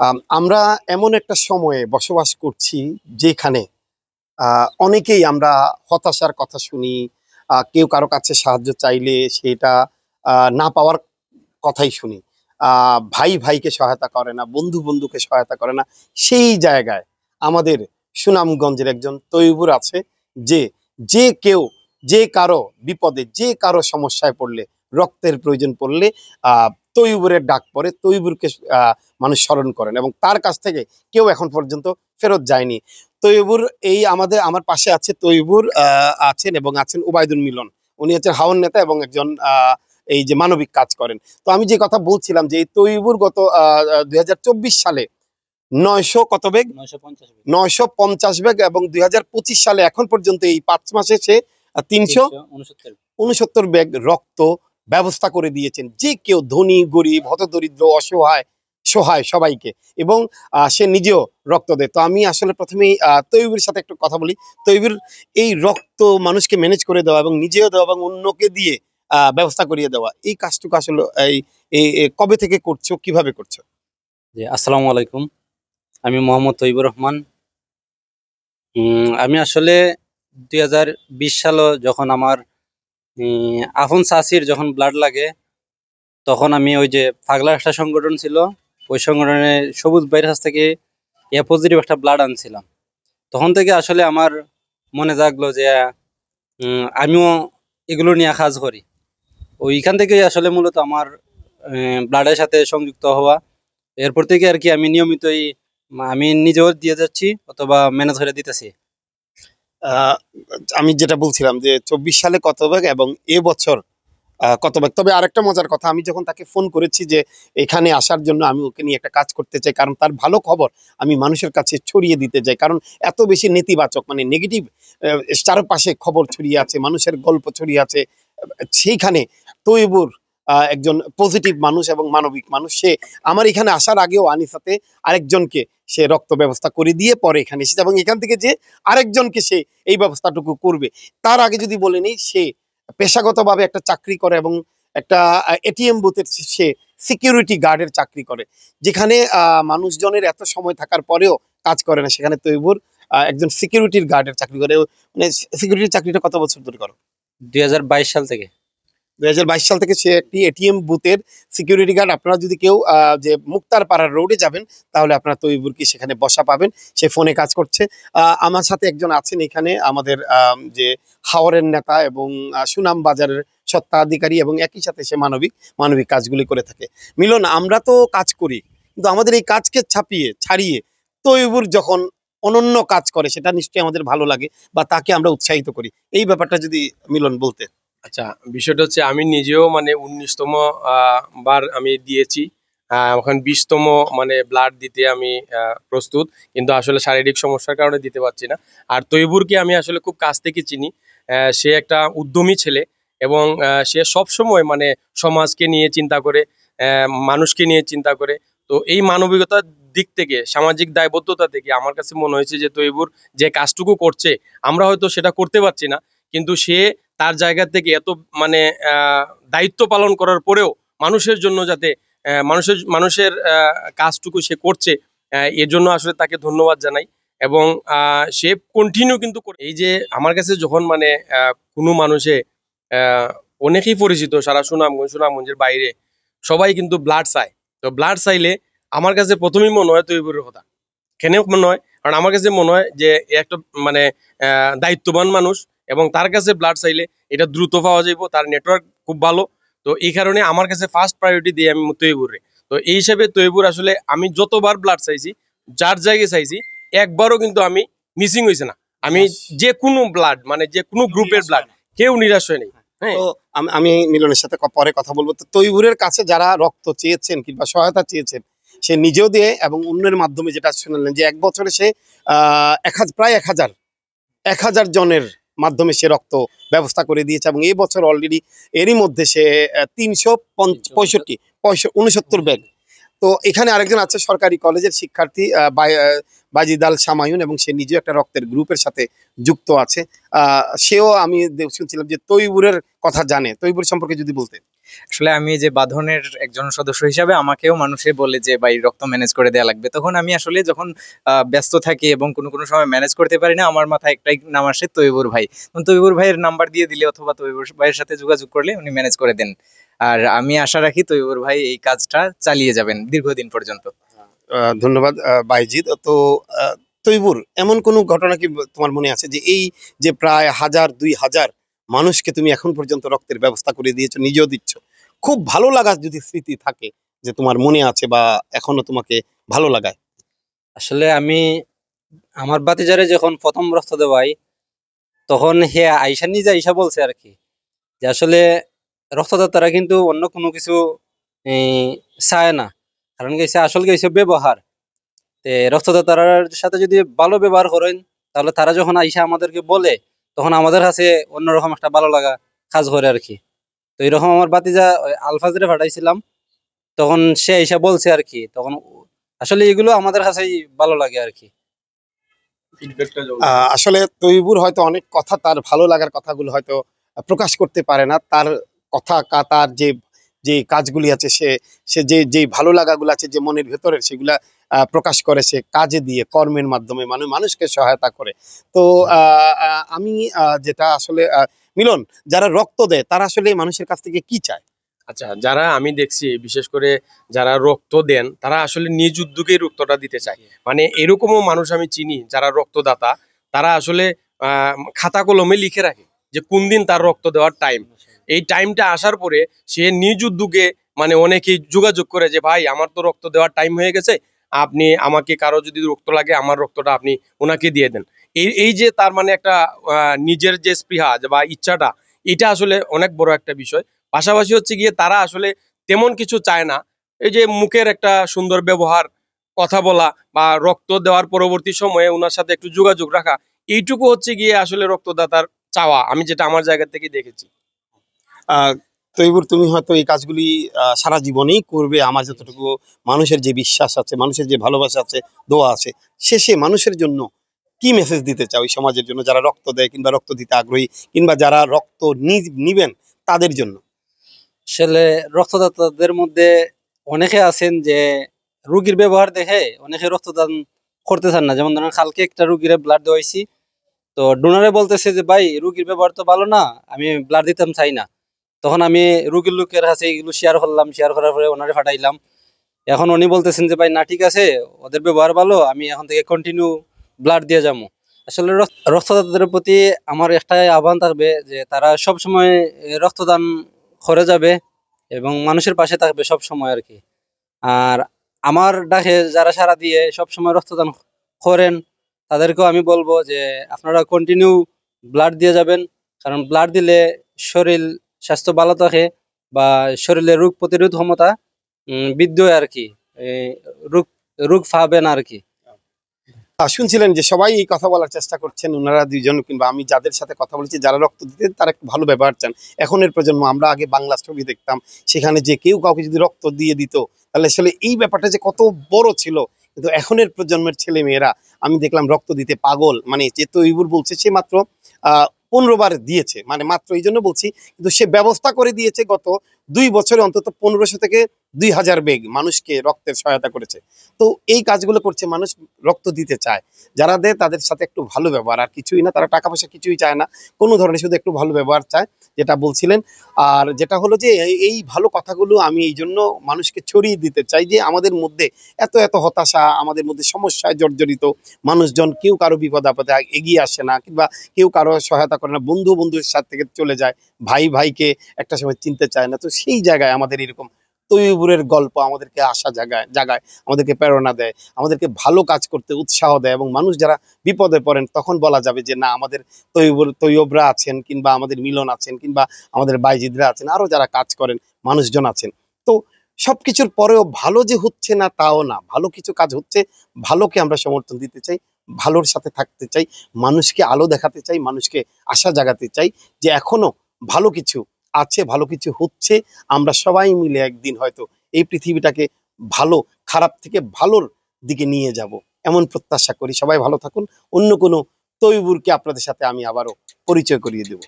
আম, আমরা এমন একটা সময়ে বসবাস করছি যেখানে অনেকেই আমরা হতাশার কথা শুনি কেউ কারও কাছে সাহায্য চাইলে সেটা না পাওয়ার কথাই শুনি। ভাই ভাইকে সহায়তা করে না বন্ধু বন্ধুকে সহায়তা করে না সেই জায়গায় আমাদের সুনামগঞ্জের একজন তৈবুর আছে যে যে কেউ যে কারও বিপদে যে কারও সমস্যায় পড়লে রক্তের প্রয়োজন পড়লে তৈবুরের ডাক পরে তৈবুরকে মানুষ স্মরণ করেন এবং তার কাছ থেকে কেউ এখন পর্যন্ত ফেরত যায়নি। তৈবুর এই আমাদের আমার পাশে আছে তৈবুর আছেন এবং আছেন উবায়দুল মিলন। উনি হচ্ছেন হাওন নেতা এবং একজন এই যে মানবিক কাজ করেন। তো আমি যে কথা বলছিলাম যে এই তৈবুর গত দুই হাজার চব্বিশ সালে নয়শো কত বেগ? নয়শো পঞ্চাশ নয়শো ব্যাগ এবং দুই হাজার পঁচিশ সালে এখন পর্যন্ত এই পাঁচ মাসে সে তিনশো উনসত্তর। উনসত্তর ব্যাগ রক্ত ব্যবস্থা করে দিয়েছেন। যে কেউ ধনী, গরিব, হতদরিদ্র, অসহায়, সহায় সবাইকে এবং সে নিজেও রক্ত দেয়। তো আমি আসলে প্রথমেই তৈবির সাথে একটু কথা বলি। তৈবির এই রক্ত মানুষকে ম্যানেজ করে দেওয়া এবং নিজেও দেওয়া এবং অন্যকে দিয়ে ব্যবস্থা করিয়ে দেওয়া, এই কাজটুকু আসলে এই কবে থেকে করছ, কীভাবে করছ? জি, আসসালামু আলাইকুম। আমি মোহাম্মদ তৈবুর রহমান। আমি আসলে দুই সালে যখন আমার আফন সাসির যখন ব্লাড লাগে, তখন আমি ওই যে পাগলা একটা সংগঠন ছিল, ওই সংগঠনে সবুজ বাইরের কাছ থেকে এ পজিটিভ একটা ব্লাড আনছিলাম। তখন থেকে আসলে আমার মনে জাগলো যে আমিও এগুলো নিয়ে কাজ করি। ওইখান থেকে আসলে মূলত আমার ব্লাডের সাথে সংযুক্ত হওয়া। এরপর থেকে আর কি আমি নিয়মিতই, আমি নিজেও দিয়ে যাচ্ছি অথবা ম্যানেজ করে দিতেছি। আমি যেটা বলছিলাম যে চব্বিশ সালে কত ভাগ এবং এ বছর কত ভাগ তবে আরেকটা মজার কথা, আমি যখন তাকে ফোন করেছি যে এখানে আসার জন্য আমি ওকে নিয়ে একটা কাজ করতে চাই, কারণ তার ভালো খবর আমি মানুষের কাছে ছড়িয়ে দিতে চাই, কারণ এত বেশি নেতিবাচক মানে নেগেটিভ চারপাশে খবর ছড়িয়ে আছে, মানুষের গল্প ছড়িয়ে আছে সেইখানে তৈবুর একজন পজিটিভ মানুষ এবং মানবিক মানুষ, সে আমার এখানে আসার আগেও আনিসাতে আরেকজনকে সে রক্ত ব্যবস্থা করে দিয়ে পরে এখানে এসেছে এবং এখান থেকে যে আরেকজনকে সে এই ব্যবস্থাটুকু করবে, তার আগে যদি বলে নেই, সে পেশাগতভাবে একটা চাকরি করে এবং একটা এটিএম বুথের সে সিকিউরিটি গার্ডের চাকরি করে, যেখানে মানুষজনের এত সময় থাকার পরেও কাজ করে না, সেখানে তৈবুর একজন সিকিউরিটির গার্ডের চাকরি করে। মানে সিকিউরিটির চাকরিটা কত বছর ধরে করো? দুই হাজার বাইশ সাল থেকে। দুই হাজার বাইশ সাল থেকে সে একটি এটিএম বুথের সিকিউরিটি গার্ড আপনারা যদি কেউ যে মুক্তার পাড়ার রোডে যাবেন, তাহলে আপনারা তৈবুরকে সেখানে বসা পাবেন, সে ফোনে কাজ করছে। আমার সাথে একজন আছেন এখানে, আমাদের যে হাওরের নেতা এবং সুনাম বাজারের সত্ত্বাধিকারী এবং একই সাথে সে মানবিক মানবিক কাজগুলি করে থাকে। মিলন, আমরা তো কাজ করি, কিন্তু আমাদের এই কাজকে ছাপিয়ে, ছাড়িয়ে তৈবুর যখন অনন্য কাজ করে, সেটা নিশ্চয়ই আমাদের ভালো লাগে বা তাকে আমরা উৎসাহিত করি। এই ব্যাপারটা যদি মিলন বলতে আচ্ছা বিষয়টা হচ্ছে আমি নিজেও মানে উনিশতম বার আমি দিয়েছি। এখন বিশতম মানে ব্লাড দিতে আমি প্রস্তুত। কিন্তু আসলে শারীরিক সমস্যার কারণে দিতে পারছি না। আর তৈবুরকে আমি আসলে খুব কাছ থেকে চিনি। সে একটা উদ্যমী ছেলে এবং সে সব সময় মানে সমাজকে নিয়ে চিন্তা করে মানুষকে নিয়ে চিন্তা করে। তো এই মানবিকতার দিক থেকে, সামাজিক দায়বদ্ধতা থেকে আমার কাছে মনে হয়েছে যে তৈবুর যে কাজটুকু করছে, আমরা হয়তো সেটা করতে পারছি না। কিন্তু সে তার জায়গা থেকে এত মানে দায়িত্ব পালন করার পরেও মানুষের জন্য যাতে মানুষের মানুষের কাজটুকু সে করছে আহ, এর জন্য আসলে তাকে ধন্যবাদ জানাই। এবং সে কন্টিনিউ কিন্তু এই যে আমার কাছে যখন মানে কোনো মানুষে অনেকেই পরিচিত সারা সুনামগঞ্জ সুনামগঞ্জের বাইরে সবাই কিন্তু ব্লাড চায়। তো ব্লাড চাইলে আমার কাছে প্রথমেই মনে হয় তৈবুরের কথা। কেন মনে হয়? কারণ আমার কাছে মনে হয় যে একটা মানে দায়িত্ববান মানুষ এবং তার কাছে ব্লাড চাইলে এটা দ্রুত পাওয়া যাইব তার নেটওয়ার্ক খুব ভালো। তো এই কারণে আমার কাছে ফার্স্ট প্রায়োরিটি দিই আমি তৈবুরে তো এই হিসাবে তৈবুর আসলে আমি যতবার ব্লাড চাইছি যার জায়গায় চাইছি একবারও কিন্তু আমি মিসিং হয়েছে না। আমি যে কোনো ব্লাড মানে যে কোনো গ্রুপের ব্লাড কেউ নিরাশ হয় নাই। হ্যাঁ। তো আমি- মিলনের সাথে পরে কথা বলব। তো তৈবুরের কাছে যারা রক্ত চেয়েছেন কিংবা সহায়তা চেয়েছেন সে নিজেও দিয়ে এবং অন্যের মাধ্যমে যেটা শুনলেন যে এক বছরে সে আহ, এক প্রায় এক হাজার এক হাজার জনের মাধ্যমে সে রক্ত ব্যবস্থা করে দিয়েছে এবং এই বছর অলরেডি এরই মধ্যে সে তিনশো পঁয়ষট্টি পঁয়ষ- উনসত্তর ব্যাগ তো এখানে আরেকজন আছে সরকারি কলেজের শিক্ষার্থী বাজিদাল সামায়ুন এবং সে নিজে একটা রক্তের গ্রুপের সাথে যুক্ত আছে। সেও আমি শুনছিলাম যে তৈবুরের কথা জানে। তৈবুর সম্পর্কে যদি বলতে আসলে আমি যে বাঁধনের একজন সদস্য হিসাবে আমাকেও মানুষে বলে যে, ভাই, রক্ত ম্যানেজ করে দেওয়া লাগবে। তখন আমি আসলে যখন ব্যস্ত থাকি এবং কোনো কোনো সময় ম্যানেজ করতে পারি না, আমার মাথায় একটাই নাম আসে তৈবুর ভাই। তৈবুর ভাইয়ের নাম্বার দিয়ে দিলে অথবা তৈবুর ভাইয়ের সাথে যোগাযোগ করলে উনি ম্যানেজ করে দেন। আর আমি আশা রাখি তৈবুর ভাই এই কাজটা চালিয়ে যাবেন দীর্ঘদিন পর্যন্ত। ধন্যবাদ বাইজিৎ। তো তৈবুর এমন কোনো ঘটনা কি তোমার মনে আছে যে, এই যে প্রায় হাজার, দুই হাজার মানুষকে তুমি এখন পর্যন্ত রক্তের ব্যবস্থা করে দিয়েছ, নিজেও দিচ্ছ। খুব ভালো লাগা যদি স্মৃতি থাকে যে তোমার মনে আছে বা এখনও তোমাকে ভালো লাগায়। আসলে আমি আমার বাতিজারে যখন প্রথম রক্ত দেওয়াই তখন হে আইসা নিজে আইসা বলছে আর কি যে আসলে রক্তদাতারা কিন্তু অন্য কোনো কিছু চায় না। কারণ গেছে আসল গেছে ব্যবহার। রক্তদাতার সাথে যদি ভালো ব্যবহার করেন, তাহলে তারা যখন আইসা আমাদেরকে বলে তখন আমাদের কাছে অন্যরকম একটা ভালো লাগা কাজ করে আর কি। তো এরকম আমার বাতিজা আলফাজরে পাঠাইছিলাম তখন সে এসে বলছে আর কি তখন আসলে এগুলো আমাদের কাছেই ভালো লাগে আর কি। আসলে তৈবুর হয়তো অনেক কথা তার ভালো লাগার কথাগুলো হয়তো প্রকাশ করতে পারে না তার কথা কা তার যে যে কাজগুলি আছে, সে সে যে যে ভালো লাগাগুলো আছে, যে মনের ভেতরের সেগুলা প্রকাশ করে, সে কাজে দিয়ে, কর্মের মাধ্যমে মানুষ মানুষকে সহায়তা করে। তো আমি যেটা আসলে মিলন, যারা রক্ত দেয়, তারা আসলে মানুষের কাছ থেকে কি চায়? আচ্ছা যারা আমি দেখছি, বিশেষ করে যারা রক্ত দেন, তারা আসলে নিজ উদ্যোগে রক্তটা দিতে চায়। মানে এরকমও মানুষ আমি চিনি, যারা রক্তদাতা, তারা আসলে খাতা কলমে লিখে রাখে যে কোন দিন তার রক্ত দেওয়ার টাইম এই টাইমটা আসার পরে সে নিজ উদ্যোগে মানে অনেকেই যোগাযোগ করে যে, ভাই, আমার তো রক্ত দেওয়ার টাইম হয়ে গেছে। আপনি আমাকে কারও যদি রক্ত লাগে, আমার রক্তটা আপনি ওনাকে দিয়ে দেন। এই এই যে তার মানে একটা নিজের যে স্পৃহা বা ইচ্ছাটা, এটা আসলে অনেক বড় একটা বিষয়। পাশাপাশি হচ্ছে গিয়ে তারা আসলে তেমন কিছু চায় না। এই যে মুখের একটা সুন্দর ব্যবহার, কথা বলা বা রক্ত দেওয়ার পরবর্তী সময়ে ওনার সাথে একটু যোগাযোগ রাখা, এইটুকু হচ্ছে গিয়ে আসলে রক্তদাতার চাওয়া, আমি যেটা আমার জায়গা থেকে দেখেছি। তৈবুর, তুমি হয়তো এই কাজগুলি সারা জীবনেই করবে। আমার যতটুকু মানুষের যে বিশ্বাস আছে, মানুষের যে ভালোবাসা আছে, দোয়া আছে, শেষে মানুষের জন্য কি মেসেজ দিতে চাও এই সমাজের জন্য? যারা রক্ত দেয় কিংবা রক্ত দিতে আগ্রহী, কিংবা যারা রক্ত নিবেন, তাদের জন্য। আসলে রক্তদাতাদের মধ্যে অনেকে আছেন যে রুগীর ব্যবহার দেখে অনেকে রক্তদান করতে চান না। যেমন ধরেন, কালকে একটা রুগীরে ব্লাড দেওয়াইছি তো ডোনারে বলতেছে যে, ভাই, রুগীর ব্যবহার তো ভালো না, আমি ব্লাড দিতাম, চাই না। তখন আমি রুগীর লোকের কাছে এগুলো শেয়ার করলাম শেয়ার করার পরে ওনারে ফাটাইলাম এখন উনি বলতেছেন যে, ভাই, না, ঠিক আছে, ওদের ব্যবহার ভালো, আমি এখন থেকে কন্টিনিউ ব্লাড দিয়ে যাব। আসলে রক্ত- রক্তদাতাদের প্রতি আমার একটাই আহ্বান থাকবে যে, তারা সব সময় রক্তদান করে যাবে এবং মানুষের পাশে থাকবে সব সময় আর কি। আর আমার ডাকে যারা সারা দিয়ে সব সময় রক্তদান করেন, তাদেরকেও আমি বলব যে, আপনারা কন্টিনিউ ব্লাড দিয়ে যাবেন। কারণ ব্লাড দিলে শরীর স্বাস্থ্য ভালো থাকে বা শরীরের রোগ প্রতিরোধ ক্ষমতা বৃদ্ধি আর কি রোগ রোগ পাবে না আর কি। শুনছিলেন যে সবাই এই কথা বলার চেষ্টা করছেন ওনারা দুইজন কিংবা আমি যাদের সাথে কথা বলেছি, যারা রক্ত দিতে, তারা একটু ভালো ব্যবহার চান। এখনের প্রজন্ম, আমরা আগে বাংলা ছবি দেখতাম, সেখানে যে কেউ কাউকে যদি রক্ত দিয়ে দিত, তাহলে আসলে এই ব্যাপারটা যে কত বড় ছিল, কিন্তু এখনের প্রজন্মের ছেলে মেয়েরা আমি দেখলাম রক্ত দিতে পাগল মানে যে তৈবুর বলছে সে মাত্র পনেরো বার দিয়েছে। মানে মাত্র এই জন্য বলছি, কিন্তু সে ব্যবস্থা করে দিয়েছে গত দুই বছরে অন্তত পনেরোশো থেকে দুই হাজার বেগ মানুষকে রক্তের সহায়তা করেছে। তো এই কাজগুলো করছে মানুষ রক্ত দিতে চায়। যারা দেয় তাদের সাথে একটু ভালো ব্যবহার, আর কিছুই না, তারা টাকা পয়সা কিছুই চায় না। কোনো ধরনের শুধু একটু ভালো ব্যবহার চায়, যেটা বলছিলেন। আর যেটা হলো যে, এই- ভালো কথাগুলো আমি এই জন্য মানুষকে ছড়িয়ে দিতে চাই যে, আমাদের মধ্যে এত এত হতাশা, আমাদের মধ্যে সমস্যায় জর্জরিত মানুষজন কেউ কারও বিপদ আপদে এগিয়ে আসে না, কিংবা কেউ কারও সহায়তা করে না বন্ধু বন্ধুর সাথে থেকে চলে যায় ভাই ভাইকে একটা সময় চিনতে চায় না। তো সেই জায়গায় আমাদের এরকম তৈবুরের গল্প আমাদেরকে আশা জাগায় জাগায়, আমাদেরকে প্রেরণা দেয়, আমাদেরকে ভালো কাজ করতে উৎসাহ দেয় এবং মানুষ যারা বিপদে পড়েন তখন বলা যাবে যে, না, আমাদের তৈবুর তৈয়বরা আছেন কিংবা আমাদের মিলন আছেন কিংবা আমাদের বাইজিদরা আছেন, আরও যারা কাজ করেন, মানুষজন আছেন। তো সব কিছুর পরেও ভালো যে হচ্ছে না, তাও না। ভালো কিছু কাজ হচ্ছে, ভালোকে আমরা সমর্থন দিতে চাই, ভালোর সাথে থাকতে চাই, মানুষকে আলো দেখাতে চাই, মানুষকে আশা জাগাতে চাই যে, এখনও ভালো কিছু আছে, ভালো কিছু হচ্ছে, আমরা সবাই মিলে একদিন হয়তো এই পৃথিবীটাকে ভালো, খারাপ থেকে ভালোর দিকে নিয়ে যাব, এমন প্রত্যাশা করি। সবাই ভালো থাকুন। অন্য কোনো তৈবুরকে আপনাদের সাথে আমি আবারও পরিচয় করিয়ে দেব।